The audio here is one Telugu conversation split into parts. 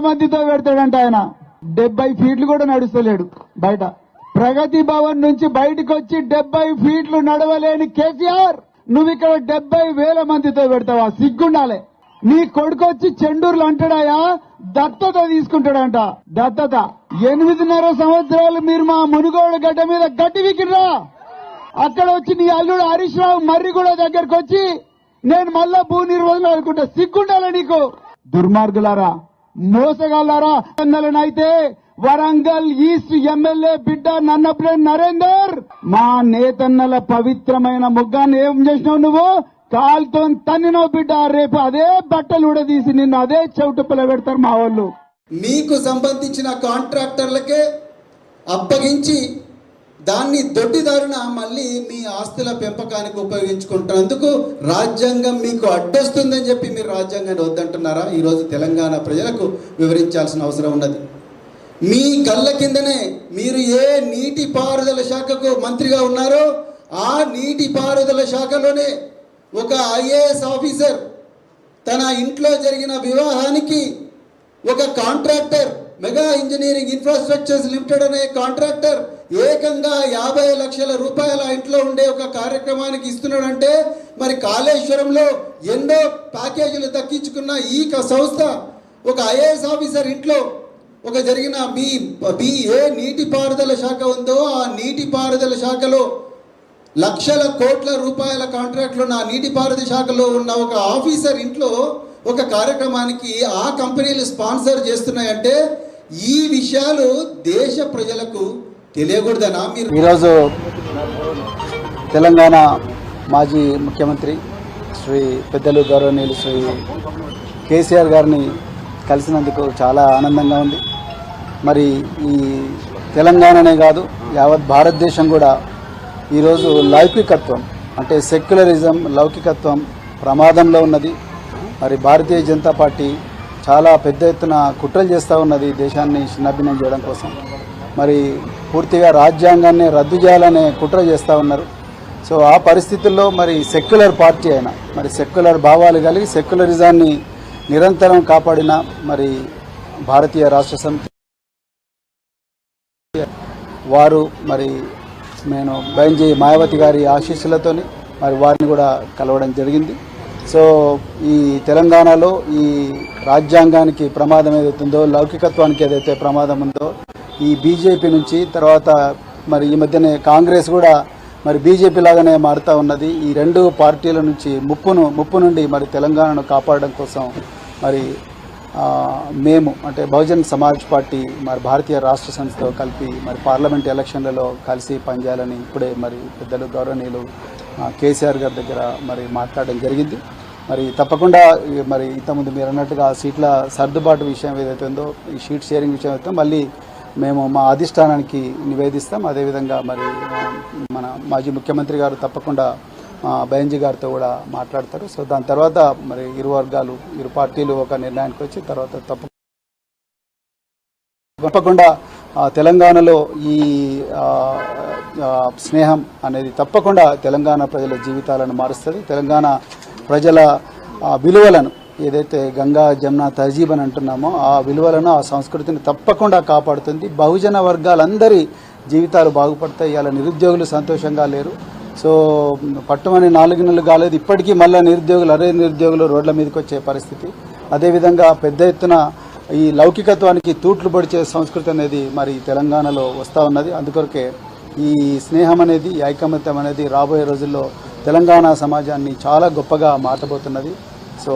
మందితో పెడతాడంట ఆయన. డెబ్బై ఫీట్లు కూడా నడుస్తలేడు బయట. ప్రగతి భవన్ నుంచి బయటకు వచ్చి డెబ్బై ఫీట్లు నడవలేని కేసీఆర్ నువ్వు ఇక్కడ డెబ్బై వేల మందితో పెడతావా? సిగ్గుండాలే. నీ కొడుకు వచ్చి చెండూరులు అంటాడాయా? దత్తత తీసుకుంటాడంట. దత్తత. ఎనిమిదిన్నర సంవత్సరాలు మీరు మా మునుగోడు గడ్డ మీద గడ్డి వికిరా అక్కడ వచ్చి నీ అల్లుడు హరీష్ రావు మర్రి కూడా దగ్గరకు వచ్చి నేను మళ్ళా భూ నిర్వహణ అనుకుంటా. సిగ్గుండాలి నీకు. దుర్మార్గులారా మోసగాళ్ళారా అయితే వరంగల్ ఈస్ట్ ఎమ్మెల్యే బిడ్డ నన్నప్పుడే నరేందర్! మా నేతన్నల పవిత్రమైన ముగ్గాన్ని ఏం చేసినావు నువ్వు? కాల్తో తన్నినావు బిడ్డ రేపు అదే బట్టలు ఉడదీసి నిన్ను అదే చౌటుప్పల పెడతారు మా వాళ్ళు. మీకు సంబంధించిన కాంట్రాక్టర్లకే అప్పగించి దాన్ని దొడ్డిదారున మళ్ళీ మీ ఆస్తుల పెంపకానికి ఉపయోగించుకుంటున్నందుకు రాజ్యాంగం మీకు అడ్డొస్తుందని చెప్పి మీరు రాజ్యాంగాన్ని వద్దంటున్నారా? ఈరోజు తెలంగాణ ప్రజలకు వివరించాల్సిన అవసరం ఉన్నది. మీ కళ్ళ కిందనే మీరు ఏ నీటి పారుదల శాఖకు మంత్రిగా ఉన్నారో ఆ నీటి పారుదల శాఖలోనే ఒక ఐఏఎస్ ఆఫీసర్ తన ఇంట్లో జరిగిన వివాహానికి ఒక contractor mega engineering infrastructures limited అనే కాంట్రాక్టర్ ఏకంగా యాభై లక్షల రూపాయల ఇంట్లో ఉండే ఒక కార్యక్రమానికి ఇస్తున్నాడంటే మరి కాళేశ్వరంలో ఎన్నో ప్యాకేజీలు దక్కించుకున్న ఈ క- సంస్థ ఒక ఐఏఎస్ ఆఫీసర్ ఇంట్లో ఒక జరిగిన మీ మీ ఏ నీటిపారుదల శాఖ ఉందో ఆ నీటిపారుదల శాఖలో లక్షల కోట్ల రూపాయల కాంట్రాక్ట్లు నా నీటిపారుదల శాఖలో ఉన్న ఒక ఆఫీసర్ ఇంట్లో ఒక కార్యక్రమానికి ఆ కంపెనీలు స్పాన్సర్ చేస్తున్నాయంటే ఈ విషయాలు దేశ ప్రజలకు తెలియకూడదనా? మీరు ఈరోజు తెలంగాణ మాజీ ముఖ్యమంత్రి శ్రీ పెద్దలు గౌరవనీయులు శ్రీ కేసీఆర్ గారిని కలిసినందుకు చాలా ఆనందంగా ఉంది. మరి ఈ తెలంగాణనే కాదు యావత్ భారతదేశం కూడా ఈరోజు లౌకికత్వం అంటే సెక్యులరిజం లౌకికత్వం ప్రమాదంలో ఉన్నది. మరి భారతీయ జనతా పార్టీ చాలా పెద్ద ఎత్తున కుట్రలు చేస్తూ ఉన్నది దేశాన్ని చిన్నభిన్నం చేయడం కోసం. మరి పూర్తిగా రాజ్యాంగాన్ని రద్దు చేయాలనే కుట్ర చేస్తూ ఉన్నారు. సో ఆ పరిస్థితుల్లో మరి సెక్యులర్ పార్టీ అయినా మరి సెక్యులర్ భావాలు కలిగి సెక్యులరిజాన్ని నిరంతరం కాపాడిన మరి భారతీయ రాష్ట్ర సమితి వారు మరి నేను బైంజీ మాయావతి గారి ఆశీస్సులతోని మరి వారిని కూడా కలవడం జరిగింది. సో ఈ తెలంగాణలో ఈ రాజ్యాంగానికి ప్రమాదం ఏదైతుందో లౌకికత్వానికి ఏదైతే ప్రమాదం ఉందో ఈ బీజేపీ నుంచి తర్వాత మరి ఈ మధ్యనే కాంగ్రెస్ కూడా మరి బీజేపీ లాగానే మారుతూ ఉన్నది. ఈ రెండు పార్టీల నుంచి ముప్పును ముప్పు నుండి మరి తెలంగాణను కాపాడడం కోసం మరి మేము అంటే బహుజన్ సమాజ్ పార్టీ మరి భారతీయ రాష్ట్ర సంస్థతో కలిపి మరి పార్లమెంట్ ఎలక్షన్లలో కలిసి పనిచేయాలని ఇప్పుడే మరి పెద్దలు గౌరవనీయులు కేసీఆర్ గారి దగ్గర మరి మాట్లాడడం జరిగింది. మరి తప్పకుండా మరి ఇంతకుముందు మీరు అన్నట్టుగా సీట్ల సర్దుబాటు విషయం ఏదైతే ఉందో ఈ షీట్ షేరింగ్ విషయం అయితే మళ్ళీ మేము మా అధిష్టానానికి నివేదిస్తాం. అదేవిధంగా మరి మన మాజీ ముఖ్యమంత్రి గారు తప్పకుండా బయంజీ గారితో కూడా మాట్లాడతారు. సో దాని తర్వాత మరి ఇరు వర్గాలు ఇరు పార్టీలు ఒక నిర్ణయానికి వచ్చి తర్వాత తప్ప తప్పకుండా తెలంగాణలో ఈ స్నేహం అనేది తప్పకుండా తెలంగాణ ప్రజల జీవితాలను మారుస్తుంది. తెలంగాణ ప్రజల విలువలను ఏదైతే గంగా జమున తహజీబ్ అని అంటున్నామో ఆ విలువలను ఆ సంస్కృతిని తప్పకుండా కాపాడుతుంది. బహుజన వర్గాలందరి జీవితాలు బాగుపడతాయి. ఇలా నిరుద్యోగులు సంతోషంగా లేరు. సో పట్టుమని నాలుగు నెలలు కాలేదు. ఇప్పటికీ మళ్ళీ నిరుద్యోగులు అరే నిరుద్యోగులు రోడ్ల మీదకి వచ్చే పరిస్థితి. అదేవిధంగా పెద్ద ఎత్తున ఈ లౌకికత్వానికి తూట్లు పొడిచే సంస్కృతి అనేది మరి తెలంగాణలో వస్తూ ఉన్నది. అందుకొరకే ఈ స్నేహం అనేది ఐకమత్యం అనేది రాబోయే రోజుల్లో తెలంగాణ సమాజాన్ని చాలా గొప్పగా మార్చబోతున్నది. సో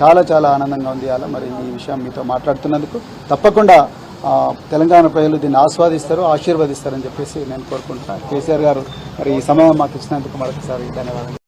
చాలా చాలా ఆనందంగా ఉంది అలా మరి ఈ విషయం మీతో మాట్లాడుతున్నందుకు. తప్పకుండా తెలంగాణ ప్రజలు దీన్ని ఆస్వాదిస్తారు ఆశీర్వదిస్తారని చెప్పేసి నేను కోరుకుంటున్నాను. కేసీఆర్ గారు మరి ఈ సమయం మాకు ఇచ్చినందుకు మరొకసారి ధన్యవాదాలు.